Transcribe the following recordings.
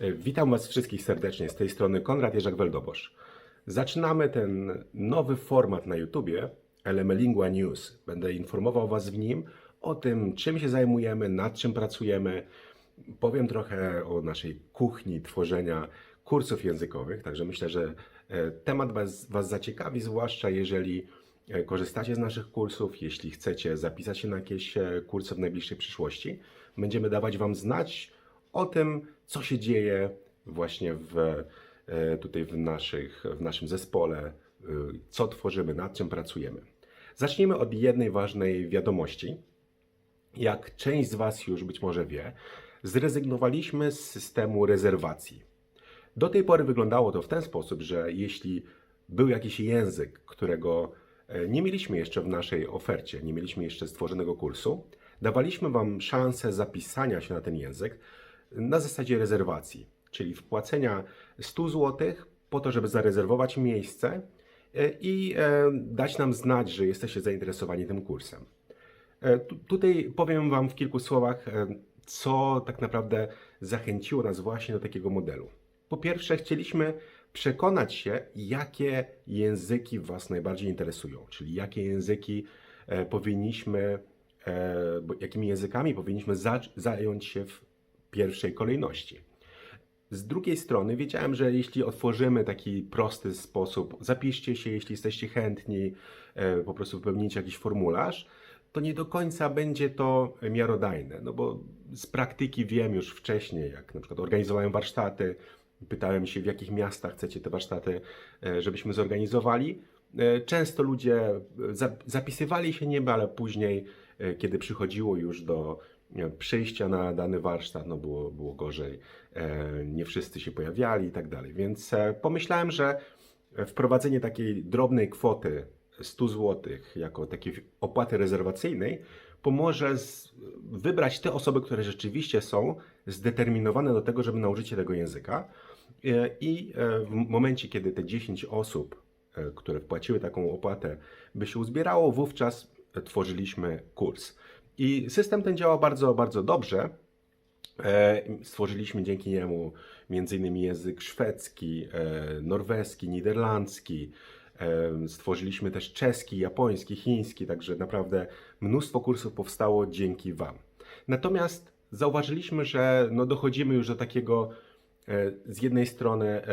E, Witam Was wszystkich serdecznie. Z tej strony Konrad Jerzak-Weldobosz. Zaczynamy ten nowy format na YouTubie, Elemelingua News. Będę informował Was w nim o tym, czym się zajmujemy, nad czym pracujemy. Powiem trochę o naszej kuchni tworzenia kursów językowych, także myślę, że e, temat Was, was zaciekawi, zwłaszcza jeżeli e, korzystacie z naszych kursów, jeśli chcecie zapisać się na jakieś kursy w najbliższej przyszłości. Będziemy dawać Wam znać o tym, co się dzieje właśnie w, e, tutaj w, naszych, w naszym zespole, e, co tworzymy, nad czym pracujemy. Zacznijmy od jednej ważnej wiadomości. Jak część z Was już być może wie, zrezygnowaliśmy z systemu rezerwacji. Do tej pory wyglądało to w ten sposób, że jeśli był jakiś język, którego e, nie mieliśmy jeszcze w naszej ofercie, nie mieliśmy jeszcze stworzonego kursu, dawaliśmy Wam szansę zapisania się na ten język na zasadzie rezerwacji, czyli wpłacenia 100 zł po to, żeby zarezerwować miejsce e, i e, dać nam znać, że jesteście zainteresowani tym kursem. E, tu- Tutaj powiem Wam w kilku słowach, co tak naprawdę zachęciło nas właśnie do takiego modelu. Po pierwsze, chcieliśmy przekonać się, jakie języki Was najbardziej interesują, czyli jakie języki powinniśmy, jakimi językami powinniśmy za- zająć się w pierwszej kolejności. Z drugiej strony wiedziałem, że jeśli otworzymy taki prosty sposób, zapiszcie się, jeśli jesteście chętni, e, po prostu wypełnijcie jakiś formularz, to nie do końca będzie to miarodajne, no bo z praktyki wiem już wcześniej, jak na przykład organizowałem warsztaty, pytałem się w jakich miastach chcecie te warsztaty, e, żebyśmy zorganizowali. E, Często ludzie za- zapisywali się niby, ale później, kiedy przychodziło już do przyjścia na dany warsztat, no było, było gorzej, e, nie wszyscy się pojawiali i tak dalej. Więc e, pomyślałem, że wprowadzenie takiej drobnej kwoty 100 zł jako takiej opłaty rezerwacyjnej pomoże z, wybrać te osoby, które rzeczywiście są zdeterminowane do tego, żeby nauczyć się tego języka. E, I w momencie, kiedy te 10 osób, które wpłaciły taką opłatę, by się uzbierało, wówczas tworzyliśmy kurs. I system ten działa bardzo, bardzo dobrze. E, Stworzyliśmy dzięki niemu m.in. język szwedzki, e, norweski, niderlandzki. e, Stworzyliśmy też czeski, japoński, chiński, także naprawdę mnóstwo kursów powstało dzięki Wam. Natomiast zauważyliśmy, że no dochodzimy już do takiego z jednej strony e,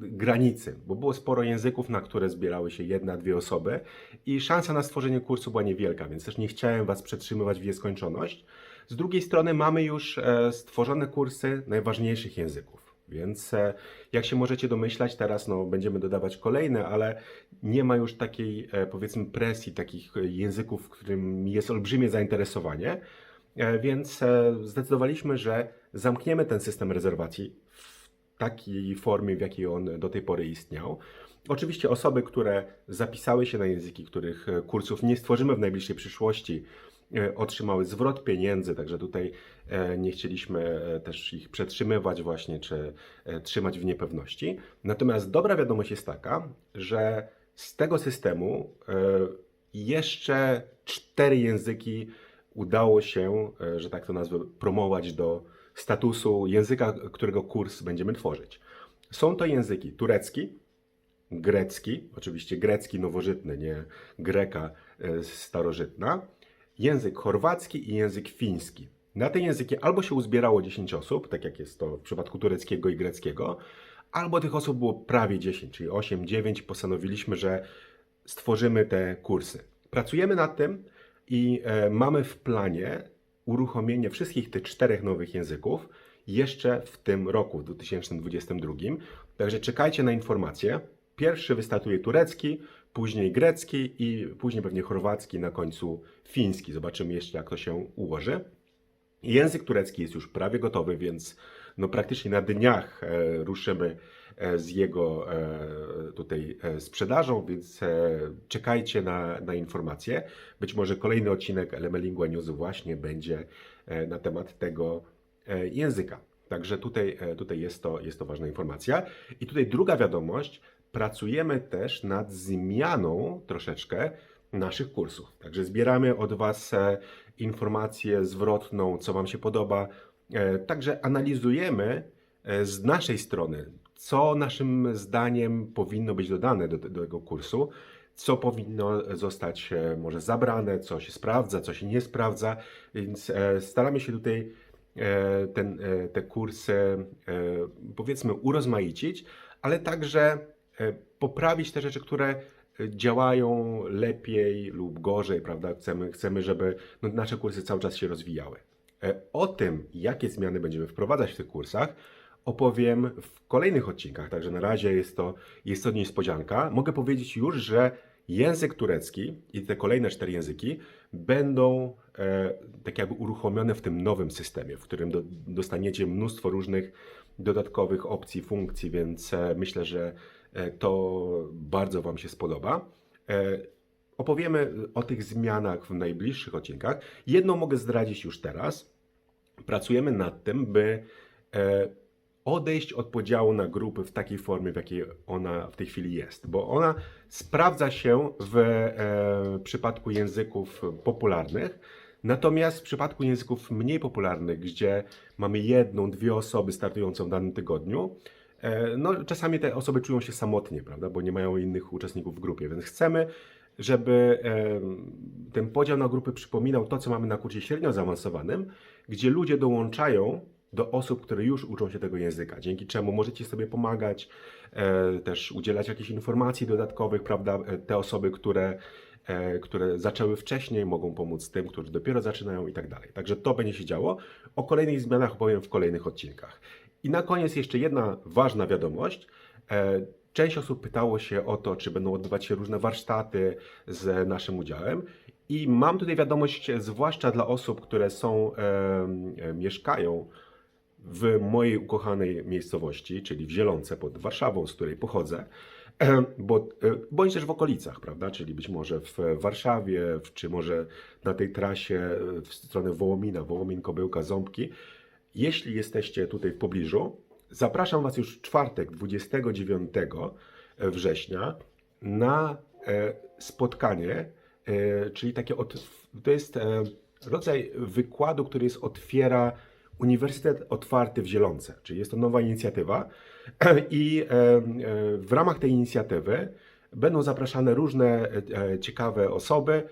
granicy, bo było sporo języków, na które zbierały się jedna, dwie osoby i szansa na stworzenie kursu była niewielka, więc też nie chciałem Was przetrzymywać w nieskończoność. Z drugiej strony mamy już e, stworzone kursy najważniejszych języków, więc e, jak się możecie domyślać, teraz no, będziemy dodawać kolejne, ale nie ma już takiej e, powiedzmy presji takich e, języków, w którym jest olbrzymie zainteresowanie, E, więc e, zdecydowaliśmy, że zamkniemy ten system rezerwacji w takiej formie, w jakiej on do tej pory istniał. Oczywiście osoby, które zapisały się na języki, których e, kursów nie stworzymy w najbliższej przyszłości, e, otrzymały zwrot pieniędzy, także tutaj e, nie chcieliśmy też ich przetrzymywać właśnie, czy trzymać w niepewności. Natomiast dobra wiadomość jest taka, że z tego systemu jeszcze cztery języki udało się, że tak to nazwę, promować do statusu języka, którego kurs będziemy tworzyć. Są to języki turecki, grecki, oczywiście grecki nowożytny, nie greka e, starożytna, język chorwacki i język fiński. Na te języki albo się uzbierało 10 osób, tak jak jest to w przypadku tureckiego i greckiego, albo tych osób było prawie 10, czyli 8, 9. Postanowiliśmy, że stworzymy te kursy. Pracujemy nad tym i e, mamy w planie uruchomienie wszystkich tych czterech nowych języków jeszcze w tym roku, w 2022. Także czekajcie na informacje. Pierwszy wystartuje turecki, później grecki i później pewnie chorwacki, na końcu fiński. Zobaczymy jeszcze, jak to się ułoży. Język turecki jest już prawie gotowy, więc no praktycznie na dniach e, ruszymy e, z jego e, tutaj sprzedażą, więc czekajcie na, na informacje. Być może kolejny odcinek Elemelingua News właśnie będzie na temat tego języka. Także tutaj, tutaj jest, to, jest to ważna informacja. I tutaj druga wiadomość. Pracujemy też nad zmianą troszeczkę naszych kursów. Także zbieramy od Was informację zwrotną, co Wam się podoba, Także analizujemy e, z naszej strony, co naszym zdaniem powinno być dodane do, do tego kursu, co powinno zostać e, może zabrane, co się sprawdza, co się nie sprawdza, więc e, staramy się tutaj e, ten, e, te kursy e, powiedzmy urozmaicić, ale także e, poprawić te rzeczy, które e, działają lepiej lub gorzej, prawda? Chcemy, chcemy żeby no, nasze kursy cały czas się rozwijały. E, O tym, jakie zmiany będziemy wprowadzać w tych kursach, opowiem w kolejnych odcinkach, także na razie jest to, jest to niespodzianka. Mogę powiedzieć już, że język turecki i te kolejne cztery języki będą e, tak jakby uruchomione w tym nowym systemie, w którym do, dostaniecie mnóstwo różnych dodatkowych opcji, funkcji, więc e, myślę, że e, to bardzo Wam się spodoba. E, Opowiemy o tych zmianach w najbliższych odcinkach. Jedną mogę zdradzić już teraz. Pracujemy nad tym, by e, odejść od podziału na grupy w takiej formie, w jakiej ona w tej chwili jest, bo ona sprawdza się w e, przypadku języków popularnych, natomiast w przypadku języków mniej popularnych, gdzie mamy jedną, dwie osoby startujące w danym tygodniu, e, no czasami te osoby czują się samotnie, prawda, bo nie mają innych uczestników w grupie, więc chcemy, żeby ten podział na grupy przypominał to, co mamy na kursie średnio zaawansowanym, gdzie ludzie dołączają do osób, które już uczą się tego języka, dzięki czemu możecie sobie pomagać, e, też udzielać jakichś informacji dodatkowych, prawda? E, Te osoby, które, e, które zaczęły wcześniej, mogą pomóc tym, którzy dopiero zaczynają i tak dalej. Także to będzie się działo. O kolejnych zmianach opowiem w kolejnych odcinkach. I na koniec jeszcze jedna ważna wiadomość. Część osób pytało się o to, czy będą odbywać się różne warsztaty z naszym udziałem. I mam tutaj wiadomość, zwłaszcza dla osób, które są, e, mieszkają w mojej ukochanej miejscowości, czyli w Zielonce pod Warszawą, z której pochodzę, bo, e, bądź też w okolicach, prawda, czyli być może w Warszawie, czy może na tej trasie e, w stronę Wołomina, Wołomin, Kobyłka, Ząbki. Jeśli jesteście tutaj w pobliżu, zapraszam Was już czwartek, 29 września, na e, spotkanie, e, czyli takie, od, to jest e, rodzaj wykładu, który jest otwiera Uniwersytet Otwarty w Zielonce, czyli jest to nowa inicjatywa. I w ramach tej inicjatywy będą zapraszane różne ciekawe osoby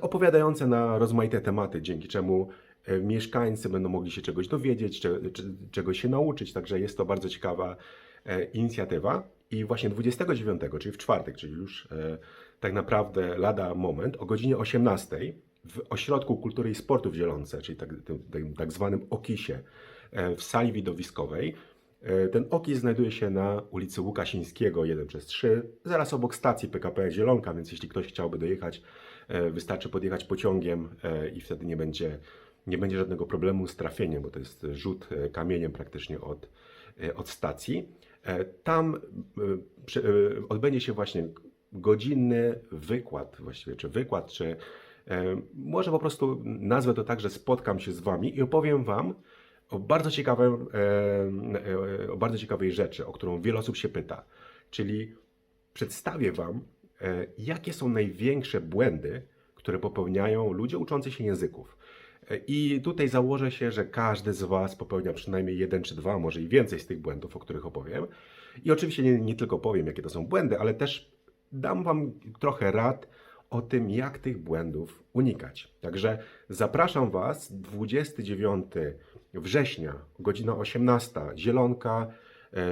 opowiadające na rozmaite tematy, dzięki czemu mieszkańcy będą mogli się czegoś dowiedzieć, cze, cze, czegoś się nauczyć, także jest to bardzo ciekawa e, inicjatywa. I właśnie 29, czyli w czwartek, czyli już e, tak naprawdę lada moment, o godzinie 18 w Ośrodku Kultury i Sportu w Zielonce, czyli tak, tak zwanym OKIS-ie, e, w sali widowiskowej. E, Ten OKIS znajduje się na ulicy Łukasińskiego 1 przez 3, zaraz obok stacji PKP Zielonka, więc jeśli ktoś chciałby dojechać, e, wystarczy podjechać pociągiem e, i wtedy nie będzie, nie będzie żadnego problemu z trafieniem, bo to jest rzut e, kamieniem praktycznie od, e, od stacji. E, Tam odbędzie się właśnie godzinny wykład, właściwie czy wykład, czy może po prostu nazwę to tak, że spotkam się z Wami i opowiem Wam o bardzo, ciekawym, o bardzo ciekawej rzeczy, o którą wiele osób się pyta. Czyli przedstawię Wam, jakie są największe błędy, które popełniają ludzie uczący się języków. I tutaj założę się, że każdy z Was popełnia przynajmniej jeden czy dwa, może i więcej z tych błędów, o których opowiem. I oczywiście nie, nie tylko powiem, jakie to są błędy, ale też dam Wam trochę rad o tym, jak tych błędów unikać. Także zapraszam Was 29 września, godzina 18, Zielonka, e,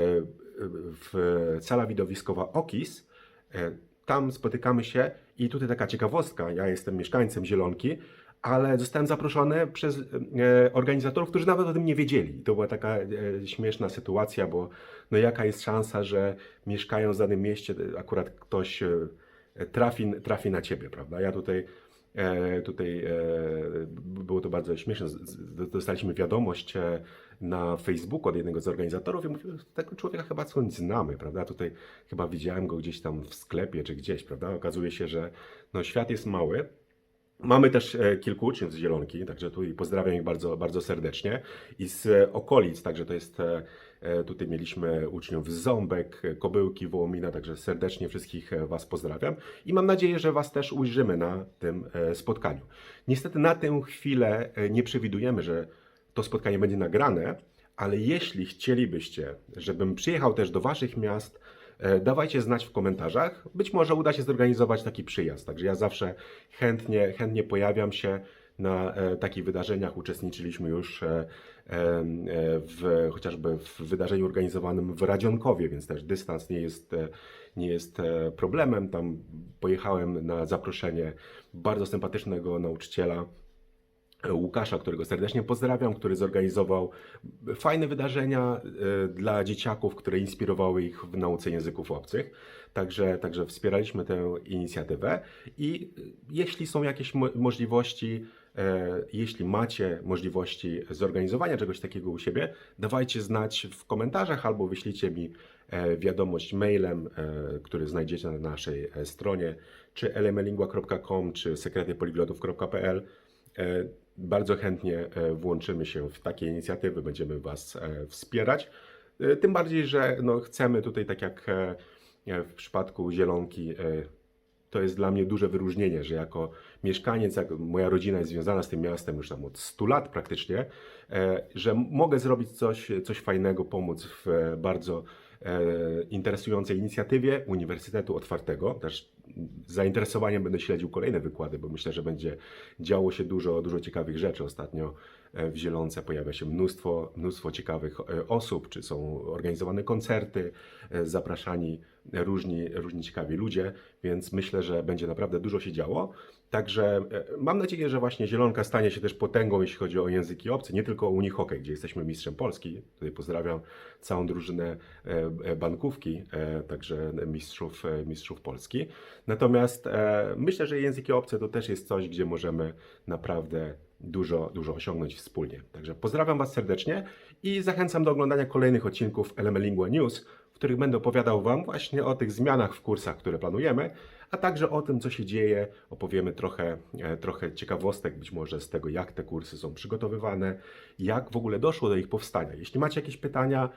w sala widowiskowa OKIS. E, Tam spotykamy się i tutaj taka ciekawostka, ja jestem mieszkańcem Zielonki, ale zostałem zaproszony przez e, organizatorów, którzy nawet o tym nie wiedzieli. To była taka e, śmieszna sytuacja, bo no jaka jest szansa, że mieszkając w danym mieście akurat ktoś e, trafi, trafi na ciebie, prawda? Ja tutaj tutaj było to bardzo śmieszne. Dostaliśmy wiadomość na Facebooku od jednego z organizatorów i mówił, tego człowieka chyba skądś znamy, prawda? Tutaj chyba widziałem go gdzieś tam w sklepie czy gdzieś, prawda? Okazuje się, że no, świat jest mały. Mamy też e, kilku uczniów z Zielonki, także tu i pozdrawiam ich bardzo, bardzo serdecznie. I z e, okolic, także to jest, e, tutaj mieliśmy uczniów z Ząbek, Kobyłki, Wołomina, także serdecznie wszystkich Was pozdrawiam. I mam nadzieję, że Was też ujrzymy na tym spotkaniu. Niestety na tę chwilę nie przewidujemy, że to spotkanie będzie nagrane, ale jeśli chcielibyście, żebym przyjechał też do Waszych miast, dawajcie znać w komentarzach. Być może uda się zorganizować taki przyjazd. Także ja zawsze chętnie, chętnie pojawiam się na e, takich wydarzeniach. Uczestniczyliśmy już e, e, w, chociażby w wydarzeniu organizowanym w Radzionkowie, więc też dystans nie jest, e, nie jest e, problemem. Tam pojechałem na zaproszenie bardzo sympatycznego nauczyciela. Łukasza, którego serdecznie pozdrawiam, który zorganizował fajne wydarzenia e, dla dzieciaków, które inspirowały ich w nauce języków obcych. Także, także wspieraliśmy tę inicjatywę i e, jeśli są jakieś mo- możliwości, e, jeśli macie możliwości zorganizowania czegoś takiego u siebie, dawajcie znać w komentarzach albo wyślijcie mi wiadomość mailem, który znajdziecie na naszej stronie, czy elemelingua.com, czy sekretypoliglotów.pl. Bardzo chętnie e, włączymy się w takie inicjatywy, będziemy Was e, wspierać. E, Tym bardziej, że no, chcemy tutaj, tak jak w przypadku Zielonki, to jest dla mnie duże wyróżnienie, że jako mieszkaniec, jak moja rodzina jest związana z tym miastem już tam od 100 lat praktycznie, że mogę zrobić coś, coś fajnego, pomóc w bardzo interesującej inicjatywie Uniwersytetu Otwartego. Też z zainteresowaniem będę śledził kolejne wykłady, bo myślę, że będzie działo się dużo, dużo ciekawych rzeczy. Ostatnio e, w Zielonce pojawia się mnóstwo, mnóstwo ciekawych e, osób, czy są organizowane koncerty, e, zapraszani różni, różni ciekawi ludzie, więc myślę, że będzie naprawdę dużo się działo. Także e, mam nadzieję, że właśnie Zielonka stanie się też potęgą, jeśli chodzi o języki obce, nie tylko o Unihockey, gdzie jesteśmy mistrzem Polski. Tutaj pozdrawiam całą drużynę e, e, bankówki, także mistrzów, mistrzów Polski. Natomiast myślę, że języki obce to też jest coś, gdzie możemy naprawdę dużo, dużo osiągnąć wspólnie. Także pozdrawiam Was serdecznie i zachęcam do oglądania kolejnych odcinków Elemelingua News, w których będę opowiadał Wam właśnie o tych zmianach w kursach, które planujemy, a także o tym, co się dzieje. Opowiemy trochę, e, trochę ciekawostek, być może z tego, jak te kursy są przygotowywane, jak w ogóle doszło do ich powstania. Jeśli macie jakieś pytania,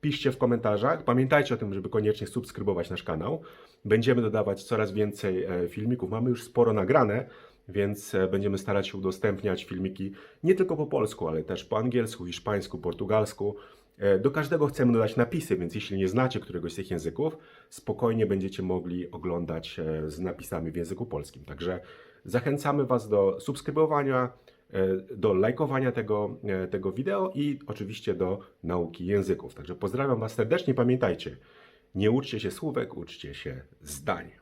piszcie w komentarzach. Pamiętajcie o tym, żeby koniecznie subskrybować nasz kanał. Będziemy dodawać coraz więcej e, filmików. Mamy już sporo nagrane, więc e, będziemy starać się udostępniać filmiki nie tylko po polsku, ale też po angielsku, hiszpańsku, portugalsku. E, Do każdego chcemy dodać napisy, więc jeśli nie znacie któregoś z tych języków, spokojnie będziecie mogli oglądać e, z napisami w języku polskim. Także zachęcamy Was do subskrybowania, e, do lajkowania tego, tego wideo i oczywiście do nauki języków. Także pozdrawiam Was serdecznie. Pamiętajcie, nie uczcie się słówek, uczcie się zdań.